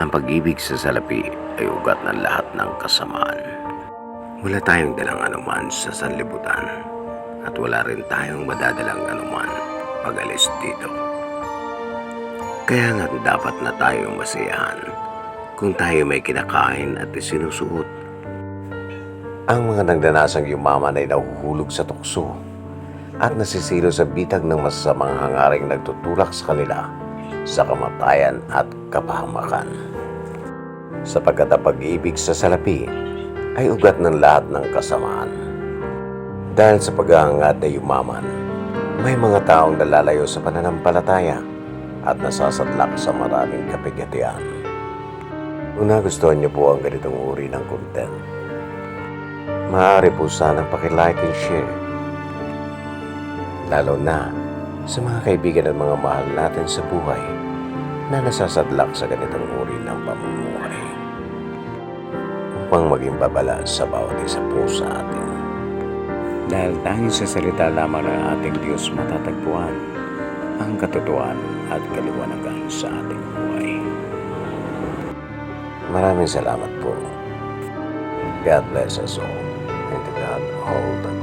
Ang pag-ibig sa salapi ay ugat ng lahat ng kasamaan. Wala tayong dalang anuman sa sanlibutan at wala rin tayong madadalang anuman pag-alis dito. Kaya nga dapat na tayong masiyahan kung tayo may kinakain at isinusuot. Ang mga nagdanasang yumaman ay nahuhulog sa tukso at nasisilo sa bitag ng masasamang hangaring nagtutulak sa kanila sa kamatayan at kapahamakan. Sapagkat ang pag-ibig sa salapi ay ugat ng lahat ng kasamaan. Dahil sa paghahangat na yumaman, may mga taong nalalayo sa pananampalataya at nasasadlak sa maraming kapigatian. Kung nagustuhan niyo po ang ganitong uri ng content, maaari po sanang pakilike and share. Lalo na sa mga kaibigan at mga mahal natin sa buhay na nasasadlak sa ganitong uri ng pamumuhay upang maging babala sa bawat isa po sa atin. Dahil tanging sa salita lamang ng ating Diyos matatagpuan ang katotohanan at kaliwanagan sa ating buhay. Maraming salamat po. God bless us all. And to God all the